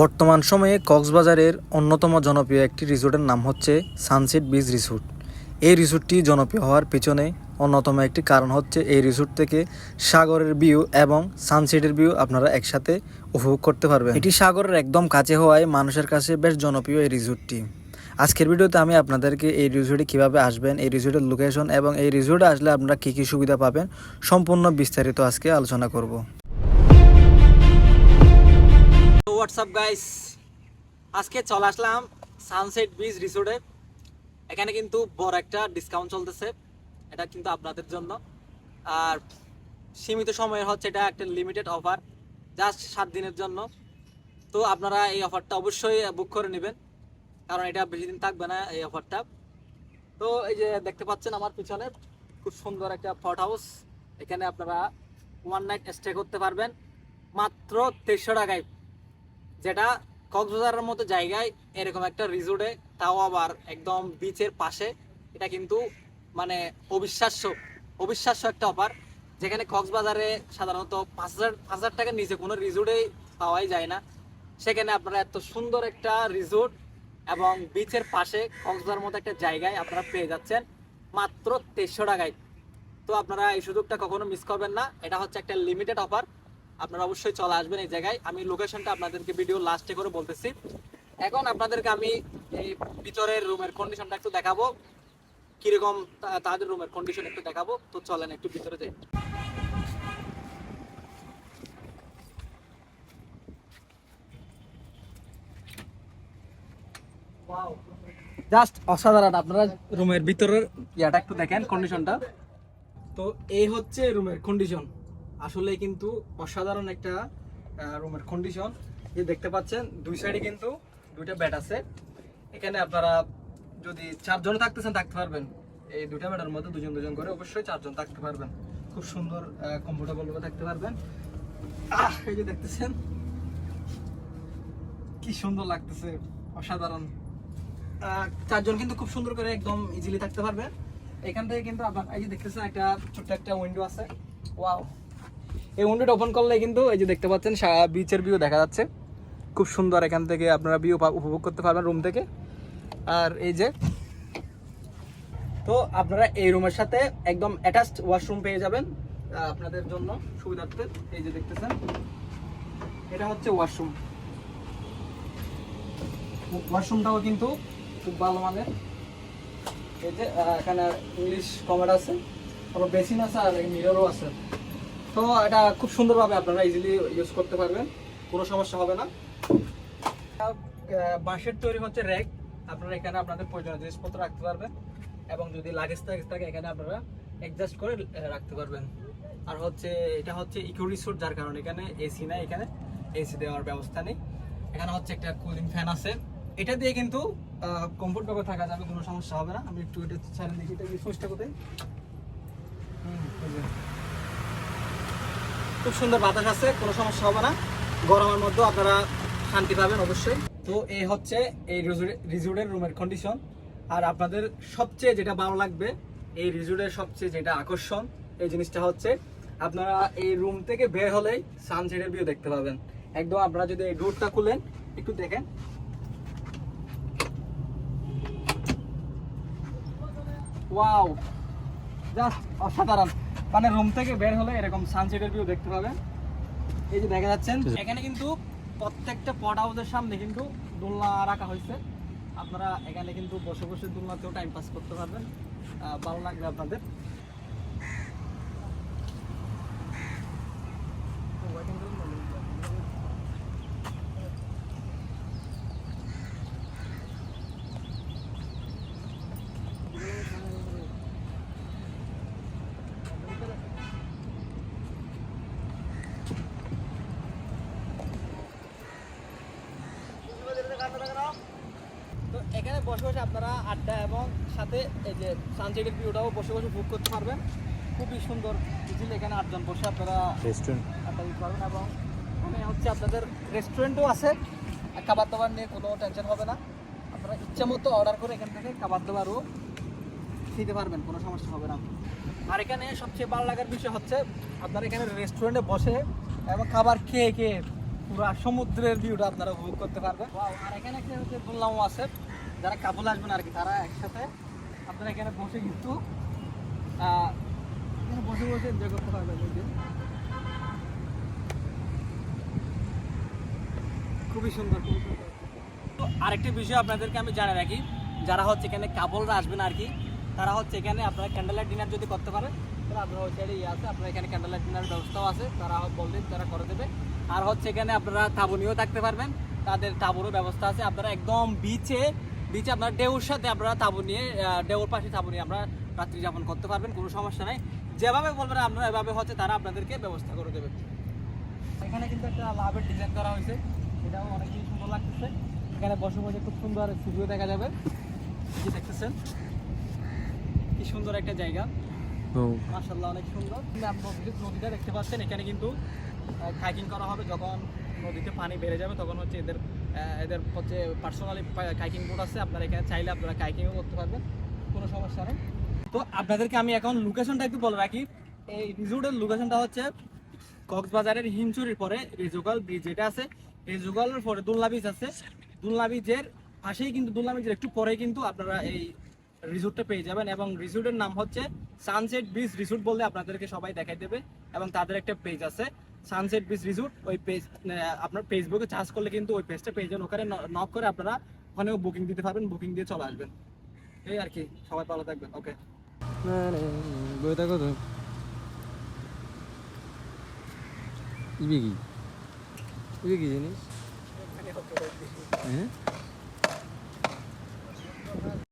বর্তমান সময়ে কক্সবাজারের অন্যতম জনপ্রিয় একটি রিসোর্টের নাম হচ্ছে সানসেট বিচ রিসোর্ট। এই রিসোর্টটি জনপ্রিয় হওয়ার পিছনে অন্যতম একটি কারণ হচ্ছে এই রিসোর্ট থেকে সাগরের ভিউ এবং সানসেটের ভিউ আপনারা একসাথে উপভোগ করতে পারবেন। এটি সাগরের একদম কাছে হওয়ায় মানুষের কাছে বেশ জনপ্রিয় এই রিসোর্টটি। আজকের ভিডিওতে আমি আপনাদেরকে এই রিসোর্টে কীভাবে আসবেন, এই রিসোর্টের লোকেশন এবং এই রিসোর্টে আসলে আপনারা কী কী সুবিধা পাবেন সম্পূর্ণ বিস্তারিত আজকে আলোচনা করব। হোয়াটসঅ্যাপ গাইস আজকে চলে আসলাম সানসেট বিচ রিসোর্টে এখানে কিন্তু বড় একটা ডিসকাউন্ট চলতেছে। এটা কিন্তু আপনাদের জন্য। আর সীমিত সময়ের হচ্ছে এটা একটা লিমিটেড অফার জাস্ট সাত দিনের জন্য। তো আপনারা এই অফারটা অবশ্যই বুক করে নেবেন, কারণ এটা বেশি দিন থাকবে না এই অফারটা তো এই যে দেখতে পাচ্ছেন আমার পিছনে, খুব সুন্দর একটা ফট হাউস এখানে আপনারা ওয়ান নাইট স্টে করতে পারবেন। মাত্র তেইশশো টাকায়। যেটা কক্সবাজারের মতো জায়গায় এরকম একটা রিসোর্টে, তাও আবার একদম বিচের পাশে, এটা কিন্তু মানে অবিশ্বাস্য অবিশ্বাস্য একটা অফার যেখানে কক্সবাজারে সাধারণত পাঁচ হাজার পাঁচ হাজার টাকার নিচে কোনো রিসোর্টেই পাওয়াই যায় না। সেখানে আপনারা এত সুন্দর একটা রিসোর্ট এবং বিচের পাশে কক্সবাজার মতো একটা জায়গায় আপনারা পেয়ে যাচ্ছেন মাত্র তেইশশো টাকায়। তো আপনারা এই সুযোগটা কখনো মিস করবেন না। এটা হচ্ছে একটা লিমিটেড অফার আপনারা অবশ্যই চলে আসবেন এই জায়গায়। আমি লোকেশনটা আপনাদেরকে ভিডিও লাস্টে করে বলতেছি। এখন আপনাদেরকে আমি এই ভিতরের রুমের কন্ডিশনটা একটু দেখাবো। কীরকম তাদের রুমের কন্ডিশন একটু দেখাবো। তো চলেন একটু ভিতরে যাই। জাস্ট অসাধারণ। আপনারা রুমের ভিতরের ইয়াটা একটু দেখেন কন্ডিশনটা তো এই হচ্ছে রুমের কন্ডিশন আসলে কিন্তু অসাধারণ একটা রুমের কন্ডিশন যে দেখতে পাচ্ছেন দুই সাইডে কিন্তু দুইটা বেড আছে। এখানে আপনারা যদি চারজন থাকতেছেন থাকতে পারবেন। এই দুইটা বেডের মধ্যে দুজন দুজন করে অবশ্যই চারজন থাকতে পারবেন। খুব সুন্দর কমফোর্টেবল ভাবে থাকতে পারবেন। আহ, এই যে দেখতেছেন কি সুন্দর লাগতেছে অসাধারণ। চারজন কিন্তু খুব সুন্দর করে একদম ইজিলি থাকতে পারবে। এখান থেকে কিন্তু আপনার এই যে দেখতেছেন একটা ছোট্ট একটা উইন্ডো আছে। ওয়াও এই উইন্ডোটা ওপেন করলে কিন্তু এই যে দেখতে পাচ্ছেন বিচের ভিউ দেখা যাচ্ছে। খুব সুন্দর এখান থেকে আপনারা ভিউ উপভোগ করতে পারবেন রুম থেকে। আর এই যে, তো আপনারা এই রুমের সাথে একদম অ্যাটাচড ওয়াশরুম পেয়ে যাবেন আপনাদের জন্য সুবিধার্থে। এই যে দেখতেছেন, এটা হচ্ছে ওয়াশরুম ওয়াশরুমটাও কিন্তু খুব ভালো মানের। এই যে এখানে ইংলিশ কমেন্ট আছে তারপর বেসিন আছে আর মিররও আছে। তো এটা খুব সুন্দরভাবে আপনারা ইজিলি ইউজ করতে পারবেন, কোনো সমস্যা হবে না। বাঁশের তৈরি হচ্ছে র্যাক আপনারা এখানে আপনাদের প্রয়োজনীয় জিনিসপত্র রাখতে পারবেন এবং যদি লাগেজ টাগেজ থাকে, এখানে আপনারা অ্যাডজাস্ট করে রাখতে পারবেন। আর হচ্ছে, এটা হচ্ছে ইকো রিসোর্ট যার কারণে এখানে এসি নাই, এখানে এসি দেওয়ার ব্যবস্থা নেই। এখানে হচ্ছে একটা কুলিং ফ্যান আছে। এটা দিয়ে কিন্তু কমফোর্টেবল থাকা যাবে, কোনো সমস্যা হবে না। আমি একটু এটা ছেড়ে দেখি, এটা সুইচটা কোথায়? হুম। খুব সুন্দর বাতাস আছে, কোনো সমস্যা হবে না। গরমের মধ্যেও আপনারা শান্তি পাবেন অবশ্যই। তো এই হচ্ছে এই রিজোর্টের রুমের কন্ডিশন আর আপনাদের সবচেয়ে যেটা ভালো লাগবে, এই রিজোর্টের সবচেয়ে যেটা আকর্ষণ, এই জিনিসটা হচ্ছে আপনারা এই রুম থেকে বের হলেই সানসেটের ভিউ দেখতে পাবেন। একদম আপনারা যদি এই ডোরটা খুলেন, একটু দেখেন। ওয়াও জাস্ট অসাধারণ। মানে রুম থেকে বের হলে এরকম সানসেটের ভিউ দেখতে পাবেন এই যে দেখা যাচ্ছেন এখানে কিন্তু প্রত্যেকটা পট হাউসের সামনে কিন্তু দোলনা রাখা হয়েছে। আপনারা এখানে কিন্তু বসে বসে দোলনাতেও টাইম পাস করতে পারবেন। ভালো লাগবে আপনাদের তো এখানে বসে বসে আপনারা আড্ডা এবং সাথে এই যে সানসেটের ভিউটাও বসে বসে বুক করতে পারবেন। খুবই সুন্দর ইজিলি এখানে আটজন বসে আপনারা রেস্টুরেন্ট আড্ডা দিতে পারবেন এবং এখানে হচ্ছে আপনাদের রেস্টুরেন্টও আছে। খাবার দাবার নিয়ে কোনো টেনশন হবে না। আপনারা ইচ্ছা মতো অর্ডার করে এখান থেকে খাবার দাবারও খেতে পারবেন কোনো সমস্যা হবে না। আর এখানে সবচেয়ে ভালো লাগার বিষয় হচ্ছে আপনারা এখানে রেস্টুরেন্টে বসে এবং খাবার খেয়ে খেয়ে পুরো সমুদ্রের ভিউটা আপনারা উপভোগ করতে পারবেন। আর এখানে একটা হচ্ছে দোলনাও আছে। যারা কাপল আসবেন আর কি, তারা একসাথে আপনারা এখানে বসে কিন্তু এখানে বসে বসে এনজয় করতে পারবেন। খুবই সুন্দর খুবই সুন্দর তো আরেকটা বিষয় আপনাদেরকে আমি জানাই রাখি, যারা হচ্ছে এখানে কাপলরা আসবেন আর কি, তারা হচ্ছে এখানে আপনারা ক্যান্ডেল লাইট ডিনার যদি করতে পারেন, তাহলে আপনারা হচ্ছে ইয়ে আছে, আপনারা এখানে ক্যান্ডেল লাইট ডিনার ব্যবস্থাও আছে, তারা বললে তারা করে দেবে আর হচ্ছে এখানে আপনারা তাবুনিও থাকতে পারবেন, তাদের তাবুরও ব্যবস্থা আছে, আপনারা একদম বিচে বিচে আপনারা ডেউর সাথে আপনারা তাবু নিয়ে ডেউর পাশে তাবু নিয়ে আমরা রাত্রি যাপন করতে পারবেন কোনো সমস্যা নাই। যেভাবে বলবেন আপনারা এভাবে হচ্ছে তারা আপনাদেরকে ব্যবস্থা করে দেবে। এখানে কিন্তু একটা লাভের ডিজাইন করা হয়েছে। এটাও অনেক সুন্দর লাগতেছে। এখানে বসে বসে খুব সুন্দর ভিডিও দেখা যাবে। যে দেখতেছেন কি সুন্দর একটা জায়গা। মার্শাল্লাহ অনেক সুন্দর। নদীটা দেখতে পাচ্ছেন। এখানে কিন্তু হাইকিং করা হবে যখন নদীতে পানি বেড়ে যাবে, তখন হচ্ছে এদের এদের হচ্ছে পার্সোনালি কাইকিং বোট আছে, আপনারা এখানে চাইলে আপনারা কাইকিংও করতে পারবেন, কোনো সমস্যা নেই। তো আপনাদেরকে আমি এখন লোকেশনটা একটু বলে রাখি। এই রিসোর্টের লোকেশনটা হচ্ছে কক্সবাজারের হিমচুরির পরে রেজুগাল ব্রিজ যেটা আছে, রেজুগালের পরে দুলনা বিচ আছে। দুলনা বিচের পাশেই কিন্তু, দুলনা বিচের একটু পরেই কিন্তু আপনারা এই রিসোর্টটা পেয়ে যাবেন এবং রিসোর্টের নাম হচ্ছে সানসেট বিচ রিসোর্ট বললে আপনাদেরকে সবাই দেখাই দেবে এবং তাদের একটা পেজ আছে। সানসেট বিচ রিসোর্ট ওই পেজ আপনার ফেসবুকে চার্জ করলে কিন্তু ওই পেজটা পেয়ে যান ওখানে নক করে আপনারা ওখানেও বুকিং দিতে পারবেন বুকিং দিয়ে চলে আসবেন। এই আর কি সবাই ভালো থাকবেন ওকে বইটা কত ইবে কি? ইবে কি জিনিস? হ্যাঁ?